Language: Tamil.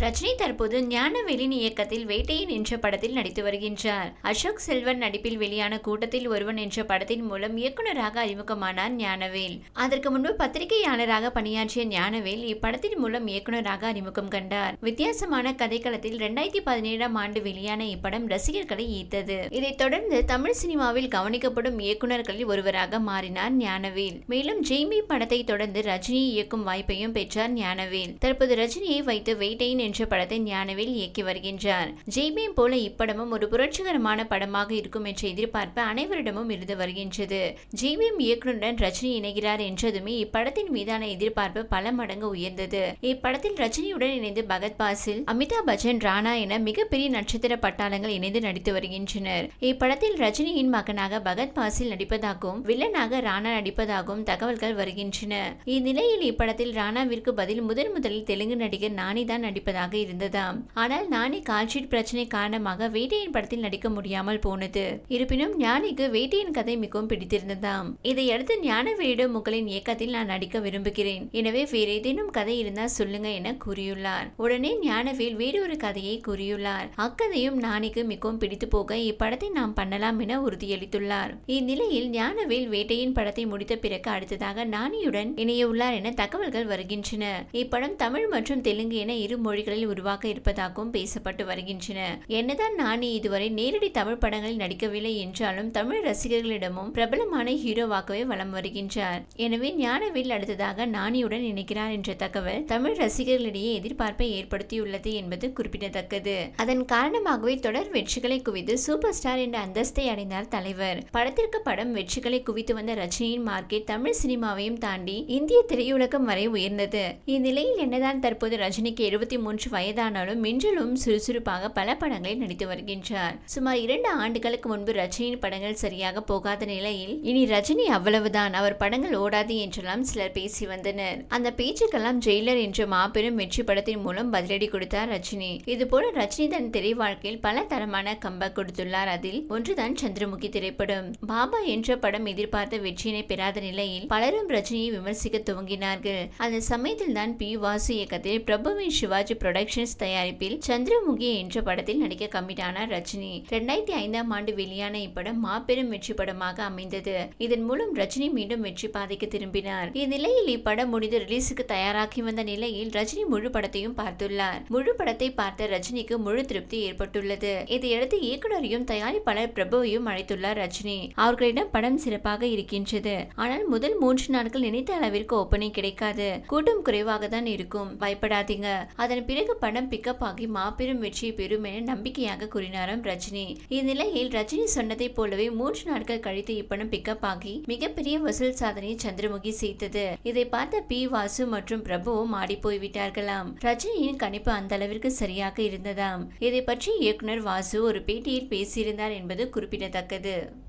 ரஜினி தற்போது ஞானவேலின் இயக்கத்தில் வேட்டையின் என்ற படத்தில் நடித்து வருகின்றார். அசோக் செல்வன் நடிப்பில் வெளியான கூட்டத்தில் ஒருவன் என்ற படத்தின் மூலம் இயக்குநராக அறிமுகமானார் ஞானவேல். அதற்கு முன்பு பத்திரிகையாளராக பணியாற்றிய ஞானவேல் இப்படத்தின் மூலம் இயக்குநராக அறிமுகம் கண்டார். வித்தியாசமான கதைக்களத்தில் இரண்டாயிரத்தி பதினேழாம் ஆண்டு வெளியான இப்படம் ரசிகர்களை ஈர்த்தது. இதைத் தொடர்ந்து தமிழ் சினிமாவில் கவனிக்கப்படும் இயக்குநர்களில் ஒருவராக மாறினார் ஞானவேல். மேலும் ஜெய்மி படத்தை தொடர்ந்து ரஜினி இயக்கும் வாய்ப்பையும் பெற்றார் ஞானவேல். தற்போது ரஜினியை வைத்து வேட்டையின் என்ற படத்தை ஞானவேல் இயக்கி வருகின்றார். ஜெய்பீம் போல இப்படமும் ஒரு புரட்சிகரமான படமாக இருக்கும் என்ற எதிர்பார்ப்பு அனைவரிடமும் இருந்து வருகின்றது. ஜெய்பீம் இயக்குனருடன் ரஜினி இணைகிறார் என்றதுமே இப்படத்தின் மீதான எதிர்பார்ப்பு பல மடங்கு உயர்ந்தது. இப்படத்தில் ரஜினியுடன் இணைந்து பகத் பாசில் அமிதாப் பச்சன் ராணா என மிகப்பெரிய நட்சத்திர பட்டாளங்கள் இணைந்து நடித்து வருகின்றனர். இப்படத்தில் ரஜினியின் மகனாக பகத் பாசில் நடிப்பதாகவும் வில்லனாக ராணா நடிப்பதாகவும் தகவல்கள் வருகின்றன. இந்நிலையில் இப்படத்தில் ராணாவிற்கு பதில் முதன் முதலில் தெலுங்கு நடிகர் நானி தான் நடிப்பதாக இருந்ததாம். ஆனால் நானி கால்ஷீட் பிரச்சனை காரணமாக வேட்டையின் படத்தில் நடிக்க முடியாமல் போனது. இருப்பினும் ஞானிக்கு வேட்டையின் கதை மிகவும் பிடித்திருந்ததாம். இதையடுத்து ஞானவேடு முகலின் இயக்கத்தில் நான் நடிக்க விரும்புகிறேன். எனவே வேறு ஏதேனும் கதை இருந்தால் சொல்லுங்க என கூறியுள்ளார். உடனே ஞானவேல் வேறொரு கதையை கூறியுள்ளார். அக்கதையும் நானிக்கு மிகவும் பிடித்து போக இப்படத்தை நாம் பண்ணலாம் என உறுதியளித்துள்ளார். இந்நிலையில் ஞானவேல் வேட்டையின் படத்தை முடித்த பிறகு அடுத்ததாக நானியுடன் இணைய உள்ளார் என தகவல்கள் வருகின்றன. இப்படம் தமிழ் மற்றும் தெலுங்கு என இரு மொழிகளில் உருவாக்க இருப்பதாகவும் பேசப்பட்டு வருகின்றன. என்னதான் நானி இதுவரை நேரடி தமிழ் படங்களில் நடிக்கவில்லை என்றாலும் தமிழ் ரசிகர்களிடமும் பிரபலமான ஹீரோவாகவே வலம் வருகின்றார். எனவே ஞானவேல் அடுத்ததாக நானியுடன் இணைக்கிறார் என்ற தகவல் தமிழ் ரசிகர்களிடையே எதிர்பார்ப்பை ஏற்படுத்தியுள்ளது என்பது குறிப்பிடத்தக்கது. அதன் காரணமாகவே தொடர் வெற்றிகளை குவித்து சூப்பர் ஸ்டார் என்ற அந்தஸ்தை அடைந்தார் தலைவர். படத்திற்கு படம் வெற்றிகளை குவித்து வந்த ரஜினியின் மார்க்கெட் தமிழ் சினிமாவையும் தாண்டி இந்திய திரையுலகம் வரை உயர்ந்தது. இந்நிலையில் என்னதான் தற்போது ரஜினிக்கு எழுபத்தி மூன்று வயதானாலும் மிஞ்சலும் சுறுசுறுப்பாக பல படங்களில் நடித்து வருகின்றார். சுமார் இரண்டு ஆண்டுகளுக்கு முன்பு ரஜினியின் படங்கள் சரியாக போகாத நிலையில் இனி ரஜினி அவ்வளவுதான் அவர் படங்கள் ஓடாது என்றெல்லாம் சிலர் பேசி வந்தனர். அந்த பேச்சுக்கெல்லாம் ஜெயிலர் என்ற மாபெரும் வெற்றி படத்தின் மூலம் பதிலடி கொடுத்தார் ரஜினி. இதுபோல ரஜினி தன் திரை வாழ்க்கையில் பல தரமான கம்பேக் கொடுத்துள்ளார். அதில் ஒன்றுதான் சந்திரமுகி திரைப்படம். பாபா என்ற படம் எதிர்பார்த்த வெற்றியினை பெறாத நிலையில் பலரும் ரஜினியை விமர்சிக்க துவங்கினார்கள். அந்த சமயத்தில் தான் பி வாசு இயக்கத்தில் பிரபுவின் சிவாஜி புரொடக்ஷன்ஸ் தயாரிப்பில் சந்திரமுகி என்ற படத்தில் நடிக்க கம்மிட்டானார் ரஜினி. இரண்டாயிரத்தி ஐந்தாம் ஆண்டு வெளியான இப்படம் மாபெரும் வெற்றி படமாக அமைந்தது. இதன் மூலம் ரஜினி மீண்டும் வெற்றி பாதைக்கு திரும்பினார். இந்நிலையில் இப்படம் முடிந்து ரிலீஸுக்கு தயாராகி வந்த நிலையில் ரஜினி முழு படத்தையும் பார்த்துள்ளார். முழு படத்தை பார்த்த ரஜினிக்கு முழு திருப்தி ஏற்பட்டுள்ளது. இதையடுத்து இயக்குனரையும் தயாரிப்பாளர் பிரபுவையும் அழைத்துள்ளார் ரஜினி. அவர்களிடம் படம் சிறப்பாக இருக்கின்றது. ஆனால் முதல் மூன்று நாட்கள் நினைத்த அளவிற்கு ஓப்பனிங் கிடைக்காது. கூட்டம் குறைவாக தான் இருக்கும். பயப்படாதீங்க. அதன் பிறகு படம் பிக்கப் ஆகி மாபெரும் வெற்றியை பெறும் என நம்பிக்கையாக கூறினாராம் ரஜினி. இந்நிலையில் ரஜினி சொன்னதைப் போலவே மூன்று நாட்கள் கழித்து இப்படம் பிக்கப் ஆகி மிகப்பெரிய வசூல் சாதனையை சந்திரமுகி செய்தது. இதை பார்த்த பி. வாசு மற்றும் பிரபுவும் ஆடி போய்விட்டார்களாம் ரஜினியின் கணிப்பு அந்த அளவிற்கு சரியாக இருந்ததாம். இதை பற்றி இயக்குனர் வாசு ஒரு பேட்டியில் பேசியிருந்தார் என்பது குறிப்பிடத்தக்கது.